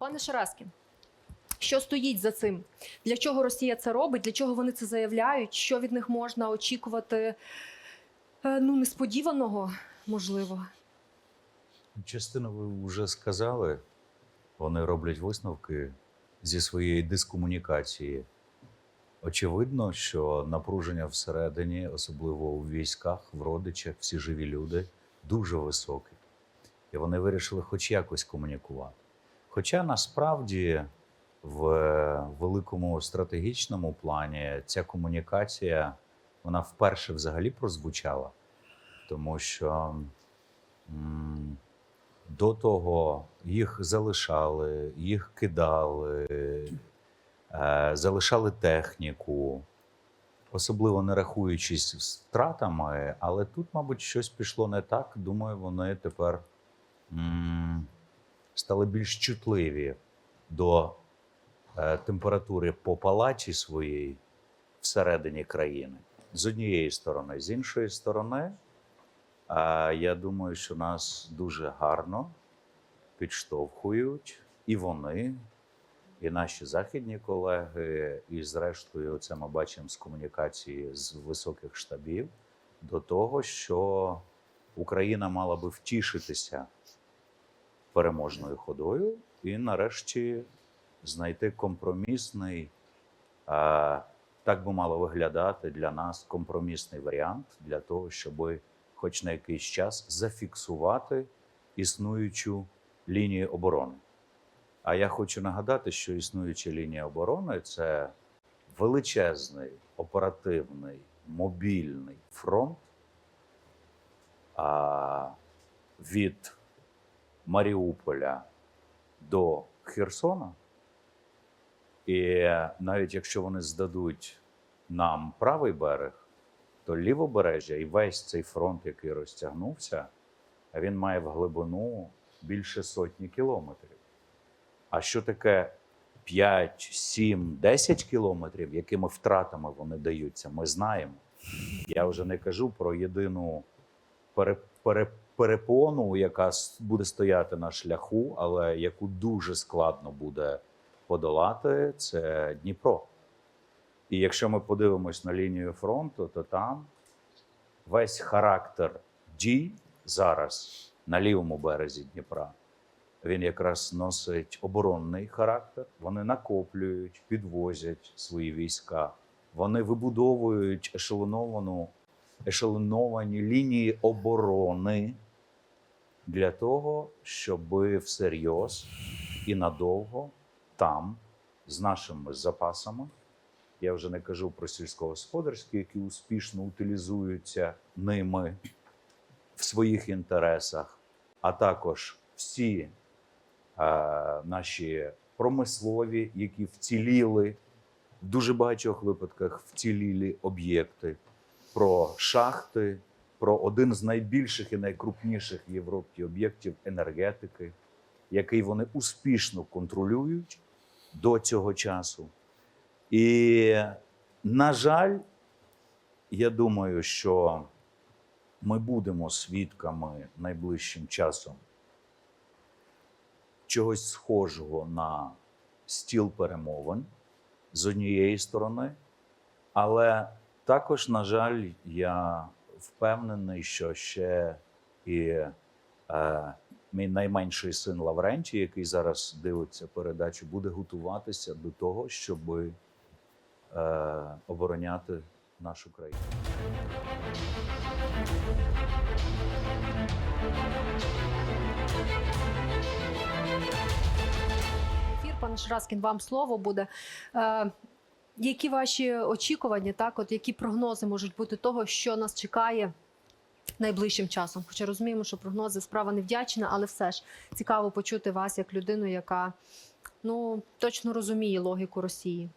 Пане Шараскін, що стоїть за цим? Для чого Росія це робить? Для чого вони це заявляють? Що від них можна очікувати? е, Ну, несподіваного, можливо. Частину ви вже сказали. Вони роблять висновки зі своєї дискомунікації. Очевидно, що напруження всередині, особливо у військах, в родичах, всі живі люди, дуже високе. І вони вирішили хоч якось комунікувати. Хоча насправді в великому стратегічному плані ця комунікація вона вперше взагалі прозвучала, тому що м, до того їх залишали, їх кидали, е, залишали техніку, особливо не рахуючись втратами, але тут, мабуть, щось пішло не так. Думаю, вони тепер стали більш чутливі до е, температури по палаті своєї всередині країни. З однієї сторони, з іншої сторони, а я думаю, що нас дуже гарно підштовхують і вони, і наші західні колеги, і зрештою, це ми бачимо з комунікації з високих штабів до того, що Україна мала би втішитися переможною ходою і нарешті знайти компромісний, так би мало виглядати для нас компромісний варіант для того, щоб хоч на якийсь час зафіксувати існуючу лінію оборони. А я хочу нагадати, що існуюча лінія оборони це величезний оперативний мобільний фронт а, від Маріуполя до Херсона. І навіть якщо вони здадуть нам правий берег, то лівобережжя і весь цей фронт, який розтягнувся, він має в глибину більше сотні кілометрів. А що таке 5, 7, 10 кілометрів, якими втратами вони даються, ми знаємо. Я вже не кажу про єдину пере, пере, перепону, яка буде стояти на шляху, але яку дуже складно буде подолати, це Дніпро. І якщо ми подивимось на лінію фронту, то там весь характер дій зараз на лівому березі Дніпра. Він якраз носить оборонний характер. Вони накоплюють, підвозять свої війська. Вони вибудовують ешелоновану, ешелоновані лінії оборони для того, щоб всерйоз і надовго там з нашими запасами. Я вже не кажу про сільськогосподарські, які успішно утилізуються ними в своїх інтересах, а також всі е, наші промислові, які вціліли в дуже багатьох випадках вцілілі об'єкти, про шахти, про один з найбільших і найкрупніших в Європі об'єктів енергетики, який вони успішно контролюють до цього часу. І, на жаль, я думаю, що ми будемо свідками найближчим часом чогось схожого на стіл перемовин з однієї сторони, але також, на жаль, я впевнений, що ще і е, мій найменший син Лаврентій, який зараз дивиться передачу, буде готуватися до того, щоб е, обороняти нашу країну. Пане Шараскін, вам слово буде. Які ваші очікування, так, от які прогнози можуть бути того, що нас чекає найближчим часом? Хоча розуміємо, що прогнози справа невдячна, але все ж цікаво почути вас як людину, яка ну точно розуміє логіку Росії.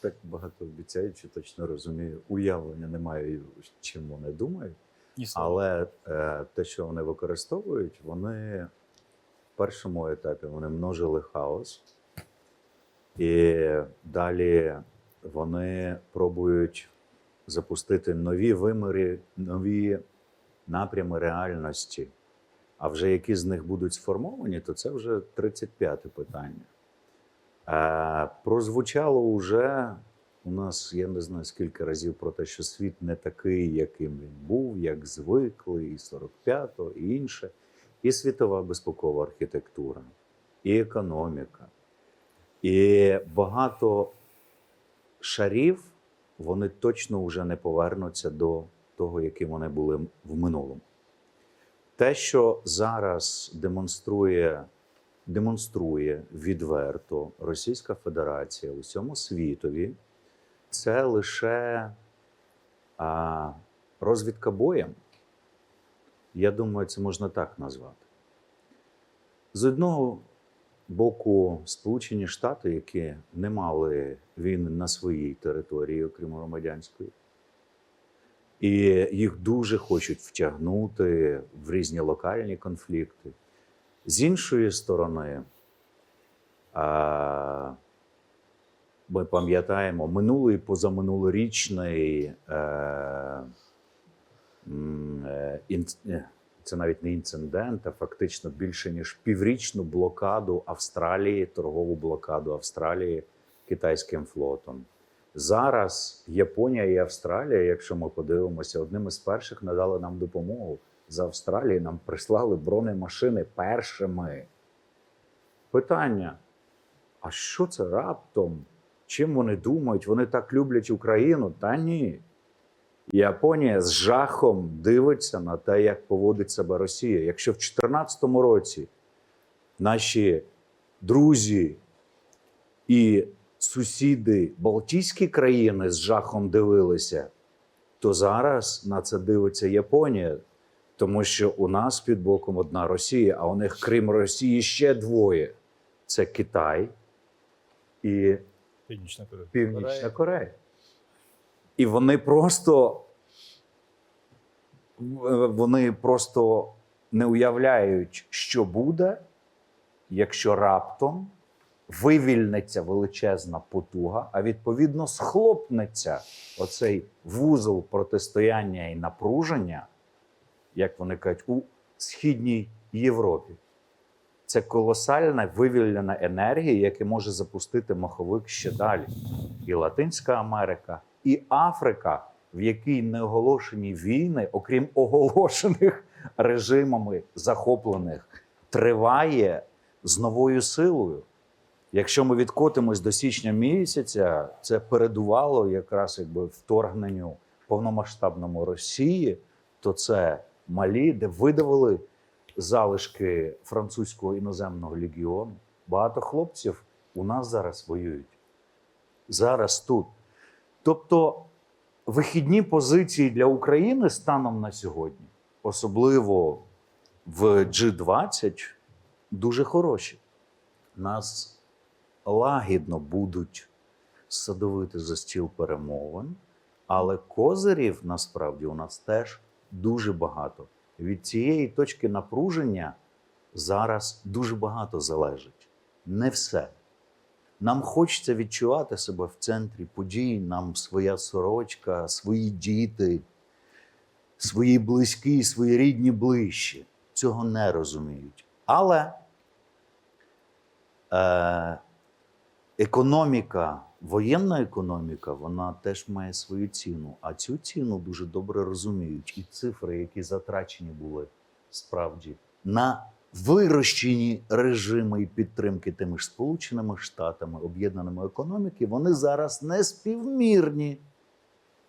Так багато обіцяючи, точно розумію. Уявлення не маю, чим вони думають. Ні. Але е, те, що вони використовують, вони в першому етапі вони множили хаос, і далі вони пробують запустити нові виміри, нові напрями реальності. А вже які з них будуть сформовані, то це вже 35 питання. Е, прозвучало вже у нас, я не знаю скільки разів про те, що світ не такий, яким він був, як звикли, і 45-го, і інше, і світова безпекова архітектура, і економіка. І багато шарів вони точно вже не повернуться до того, яким вони були в минулому. Те, що зараз демонструє, демонструє відверто Російська Федерація усьому світові, це лише а, розвідка боєм. Я думаю, це можна так назвати. З одного боку, Сполучені Штати, які не мали війни на своїй території, окрім громадянської, і їх дуже хочуть втягнути в різні локальні конфлікти. З іншої сторони, ми пам'ятаємо минулий позаминулорічний е, е, е, це навіть не інцидент, а фактично більше ніж піврічну блокаду Австралії, торгову блокаду Австралії китайським флотом. Зараз Японія і Австралія, якщо ми подивимося, одним із перших надали нам допомогу. З Австралії нам прислали бронемашини першими. Питання: а що це раптом? Чим вони думають? Вони так люблять Україну? Та ні. Японія з жахом дивиться на те, як поводить себе Росія. Якщо в 2014 році наші друзі і сусіди Балтійські країни з жахом дивилися, то зараз на це дивиться Японія, тому що у нас під боком одна Росія, а у них, крім Росії, ще двоє: це Китай і Північна Корея. Північна Корея. І вони просто вони просто не уявляють, що буде, якщо раптом вивільниться величезна потуга, а відповідно схлопнеться оцей вузол протистояння і напруження, як вони кажуть, у східній Європі. Це колосальна вивільнена енергія, яка може запустити маховик ще далі. І Латинська Америка, і Африка, в якій не оголошені війни, окрім оголошених режимами захоплених, триває з новою силою. Якщо ми відкотимось до січня місяця, це передувало якраз якби вторгненню повномасштабному Росії, то це Малі, де видавили залишки французького іноземного легіону. Багато хлопців у нас зараз воюють. Зараз тут. Тобто вихідні позиції для України станом на сьогодні, особливо в G20, дуже хороші. Нас лагідно будуть садовити за стіл перемовин, але козирів насправді у нас теж дуже багато. Від цієї точки напруження зараз дуже багато залежить. Не все. Нам хочеться відчувати себе в центрі подій, нам своя сорочка, свої діти, свої близькі, свої рідні ближчі. Цього не розуміють. Але е, економіка, воєнна економіка, вона теж має свою ціну. А цю ціну дуже добре розуміють. І цифри, які затрачені були справді на вирощені режими і підтримки тими ж Сполученими Штатами, об'єднаними економіки, вони зараз не співмірні.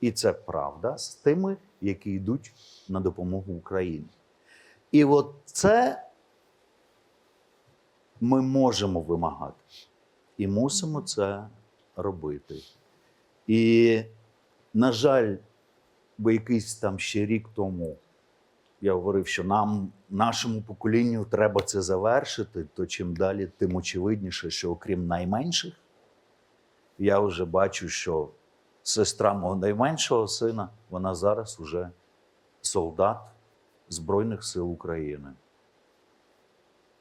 І це правда з тими, які йдуть на допомогу Україні. І от це ми можемо вимагати. І мусимо це робити. І, на жаль, бо якийсь там ще рік тому я говорив, що нам, нашому поколінню, треба це завершити, то чим далі, тим очевидніше, що окрім найменших, я вже бачу, що сестра мого найменшого сина, вона зараз уже солдат Збройних сил України.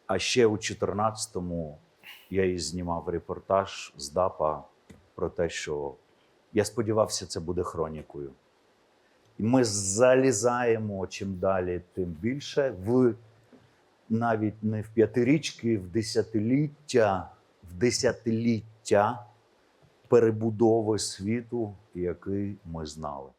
А ще у 14-му я їй знімав репортаж з ДАПа про те, що я сподівався, це буде хронікою. І ми залізаємо чим далі, тим більше в навіть не в п'ятирічки, в десятиліття, в десятиліття перебудови світу, який ми знали.